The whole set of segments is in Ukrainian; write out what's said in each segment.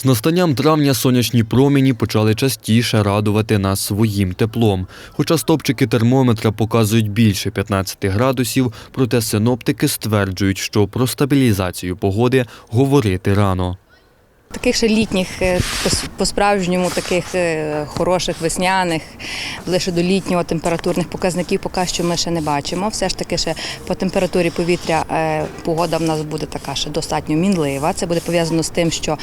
З настанням травня сонячні промені почали частіше радувати нас своїм теплом. Хоча стопчики термометра показують більше 15 градусів, проте синоптики стверджують, що про стабілізацію погоди говорити рано. Таких ще літніх, е, по-справжньому таких е, хороших весняних, ближче до літнього температурних показників поки що ми ще не бачимо. Все ж таки, ще по температурі повітря е, погода в нас буде така ще достатньо мінлива. Це буде пов'язано з тим, що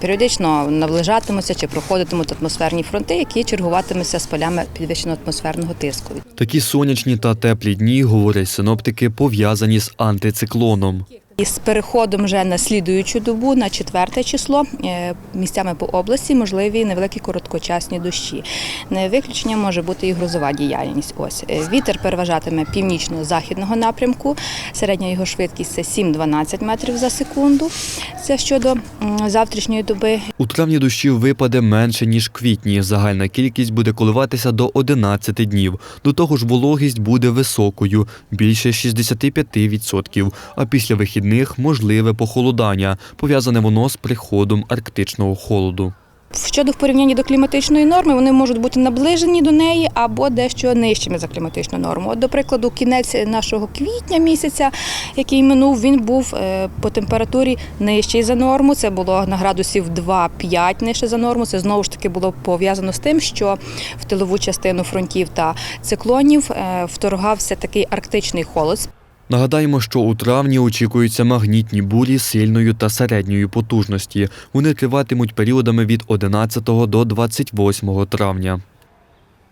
періодично наближатимуться чи проходитимуть атмосферні фронти, які чергуватимуться з полями підвищеного атмосферного тиску. Такі сонячні та теплі дні, говорять синоптики, пов'язані з антициклоном. І з переходом вже на слідуючу добу, на четверте число, е, місцями по області можливі невеликі короткочасні дощі. Не виключення може бути і грозова діяльність. Ось е, вітер переважатиме північно-західного напрямку. Середня його швидкість це 7-12 метрів за секунду. Це щодо завтрашньої доби. У травні дощів випаде менше, ніж квітні. Загальна кількість буде коливатися до 11 днів. До того ж, вологість буде високою, більше 65%, а після вихідних можливе похолодання. Пов'язане воно з приходом арктичного холоду. Щодо в порівнянні до кліматичної норми, вони можуть бути наближені до неї або дещо нижчими за кліматичну норму. От, до прикладу, кінець нашого квітня місяця, який минув, він був е, по температурі нижчий за норму. Це було на градусів 2-5 нижче за норму. Це знову ж таки було пов'язано з тим, що в тилову частину фронтів та циклонів е, вторгався такий арктичний холод. Нагадаємо, що у травні очікуються магнітні бурі сильної та середньої потужності. Вони триватимуть періодами від 11 до 28 травня.